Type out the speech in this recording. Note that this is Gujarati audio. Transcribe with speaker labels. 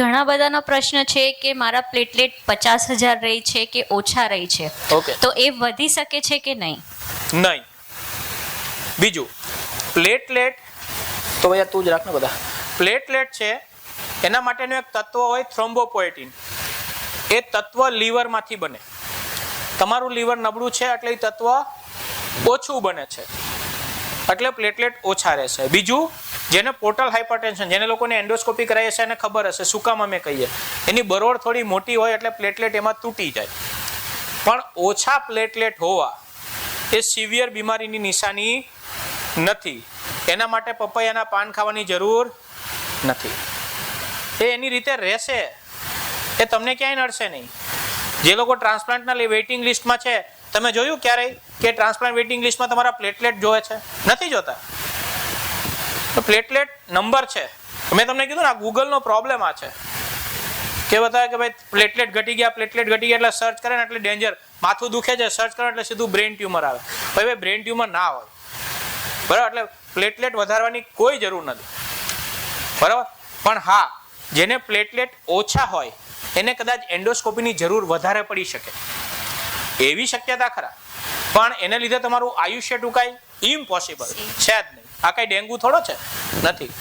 Speaker 1: ઘણા બધાનો પ્રશ્ન છે કે મારા પ્લેટલેટ પચાસ હજાર રહી છે કે ઓછા રહી છે?
Speaker 2: ઓકે.
Speaker 1: તો એ વધી શકે છે કે નહીં?
Speaker 2: નહીં. બીજું પ્લેટલેટ તો ભાઈ તું જ રાખને બધા. પ્લેટલેટ છે એના માટેનું એક તત્વ હોય થ્રોમ્બોપોએટિન. એ તત્વ લીવરમાંથી બને. તમારું લીવર નબળું છે એટલે એ તત્વ ઓછું બને છે. એટલે પ્લેટલેટ ઓછા રહેશે. બીજું, જેને પોર્ટલ હાઇપરટેન્શન જેને લોકોને એન્ડોસ્કોપી કરાવી હશે એને ખબર હશે, શું કામ અમે કહીએ. એની બરોડ થોડી મોટી હોય એટલે પ્લેટલેટ એમાં તૂટી જાય. પણ ઓછા પ્લેટલેટ હોવા એ સિવિયર બીમારીની નિશાની નથી. એના માટે પપૈયાના પાન ખાવાની જરૂર નથી. એ એની રીતે રહેશે. એ તમને ક્યાંય નડશે નહીં. જે લોકો ટ્રાન્સપ્લાન્ટના વેઇટિંગ લિસ્ટમાં છે, તમે જોયું ક્યારેય કે ટ્રાન્સપ્લાન્ટ વેઇટિંગ લિસ્ટમાં તમારા પ્લેટલેટ જોવે છે? નથી જોતા. તો પ્લેટલેટ નંબર છે. મેં તમને કીધું ને, આ ગૂગલનો પ્રોબ્લેમ આ છે. કે બતાવે કે ભાઈ પ્લેટલેટ ઘટી ગયા પ્લેટલેટ ઘટી ગયા એટલે સર્ચ કરે ને એટલે ડેન્જર માથું દુખે છે સર્ચ કરે એટલે સીધું બ્રેન ટ્યુમર આવે. ભાઈ ભાઈ બ્રેન ટ્યુમર ના હોય. બરાબર? એટલે પ્લેટલેટ વધારવાની કોઈ જરૂર નથી. બરાબર? પણ હા, જેને પ્લેટલેટ ઓછા હોય એને કદાચ એન્ડોસ્કોપીની જરૂર વધારે પડી શકે. એવી શક્યતા ખરા. પણ એને લીધે તમારું આયુષ્ય ટૂંકાય. ઇમ્પોસિબલ છે જ નહીં. આ કઈ ડેન્ગુ થોડો છે? નથી.